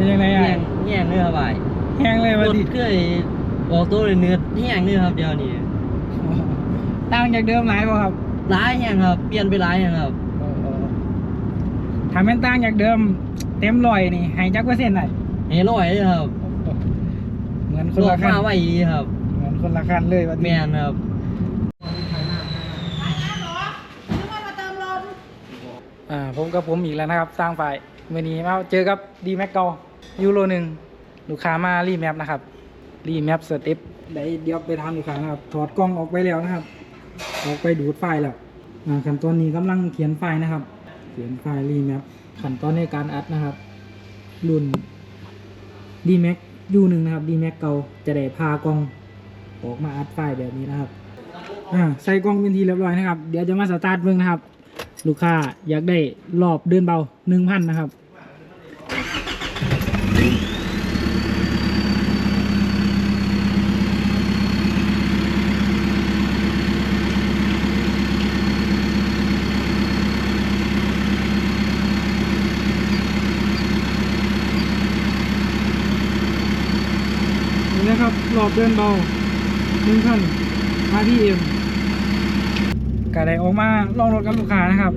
เป็นยังไงแห้อะงแห้งเนื้อครับไอ้แห้งเลยรวันถนี้เคยออกตัวเลยเนื้อแห้งเนื้อครับเดี๋ยวนี้ต่างจากเดิมหลายป่ะครับร้ายแห้งครับ เปลี่ยนไปร้ายแห้งครับถ้าแม่นต่างจากเดิม เต็มร้อยนี่ให้จักเปอร์เซ็นต์ไหนเฮร้อยเลยครับเหมือนคคนนละละคันมาไว้ดีครับ เหมือนคนละคันเลยวันแมนี้นครับ อ่าผมกับผมอีกแล้วนะครับสร้างฝ่ายวันนี้มาเจอกับดีแม็กเกา ยูโรหนึ่งลูกค้ามารีแมปนะครับรีแมปสเต็ปได้เดี๋ยวไปทำลูกค้านะครับ ถอดกล้องออกไปแล้วนะครับ ออกไปดูดไฟล์แล้วขั้นตอนนี้กำลังเขียนไฟล์นะครับ เขียนไฟล์รีแมปขั้นตอนในการอัดนะครับ รุ่น d m a x U1 นะครับ d m a x เก่าจะได้พากล้องออกมาอัดไฟล์แบบนี้นะครับอ่าใส่กล้องเป็นทีเรียบร้อยนะครับ เดี๋ยวจะมาสตาร์ทเบิ่งนะครับ ลูกค้าอยากได้รอบเดินเบาหนึ่งพันนะครับ นี่นะครับรอบเดินเบาหนึ่งพัน RPM ก็ได้ออกมาลองรถกับลูกค้านะครับ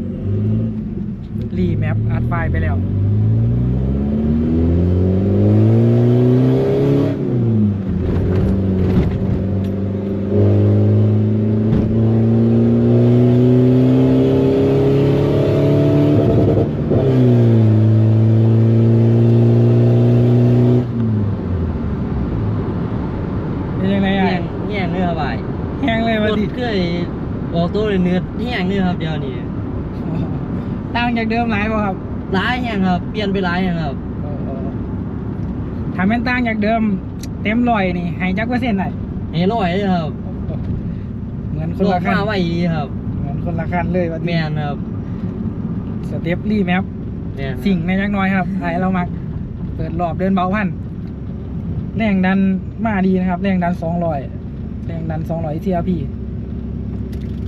รีแมปอัดไฟไปแล้ว เป็นยังไง แห้ อะ งแห้ง เนื้อครับไอ้แห้งเลยรวันถนี้เคยออกตัวเลยเนื้อแห้งเนื้อครับเดี๋ยวนี้ต่างจากเดิมหลายป่ะครับร้ายแห้งครับ เปลี่ยนไปร้ายแห้งครับถ้าแม่นต่างจากเดิม เต็มร้อยนี่ให้จักเปอร์เซ็นต์ไหนเฮร้อยเลยครับ เหมือนคคนนละละคันมาไว้ดีครับ เหมือนคนละคันเลยวันแมนี้นครับสเต็ปรีแมปแมนครับสิ่งในยักน้อยครับไอเรามักเปิดรอบเดินเบาพันแรงดันมาดีนะครับ แรงดันสองร้อย แรงดันสองร้อยทีอาพี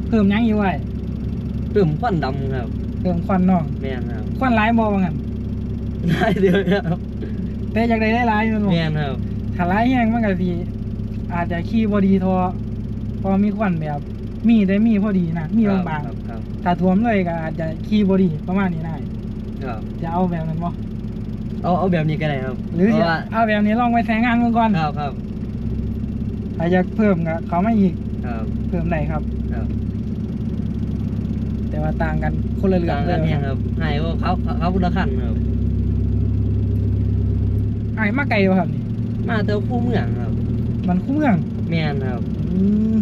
เพิ่มยังอยู่ไว้เพิ่มควันดำครับเพิ่มควันเนอกแมนครับควันร้ายบอว่างั้นได้เดียวครับแต่อยากได้ได้ร้ายมันบอแมนครับถ้าร้ายแห้งมันก็สีอาจจะขี้พอดีทอเพอมีควันแบบ มีได้มีพอดีนะมีบางครับครับๆถ้าท่วมเลยก็อาจจะขี้พอดีประมาณนี้ได้ครับ จะเอาแบบนั้นบ่เอาเอาแบบนี้ก็ได้ครับหรือเพจะราะว่าเอาแบบนี้ลองไปแสงงานมึงก่อน ครับครับ ถ้าอยากเพิ่มก็เขามาอีกครับ เพิ่มได้ครับ ครับ แต่ว่าต่างกันคนละเรื่องต่างเลกันยเนี่ยครับให้ว่าเขาเขาเขาพุทธคันครับ ไอ้ายมาไกลวะครับนี่มาเต้าคู่เมืองครับ มันคู่เมืองแมนครับ อืม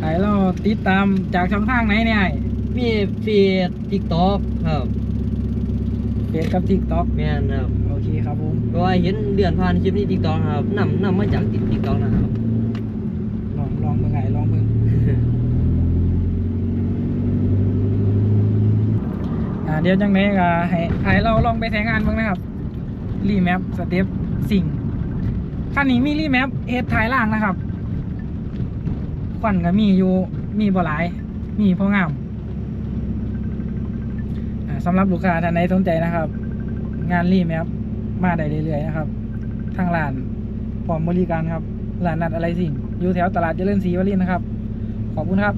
ไอ้เราติดตามจากช่องทางไหนเนี่ยไอ้มีเฟียติ๊กต็อกครับ เฟซกับทิกต็อกแมนครับโอเคครับผมเพราะว่าเห็นเดือนผ่านคลิปนี้ติ๊กต็อกครับนำนำมาจากติ๊กต็อกนะครับลองลองเบิ่งไอ้ลองเบิ่งอ่าเดี๋ยวจังไดก็ให้ไอ้เราลองไปแสงงานเบิ่งนะครับรีแมปสเต็ปสิ่งคันนี้มีรีแมปเฮดท้ายล่างนะครับควันก็มีอยู่มีบ่หลาย มีพองามอ่าสำหรับลูกค้าท่านใดสนใจนะครับ งานรีแมป มาได้เรื่อยๆนะครับ ทางร้านพร้อมบริการครับร้านนัดอะไรสิ่งอยู่แถวตลาดเจริญศรีวรินนะครับ ขอบคุณครับ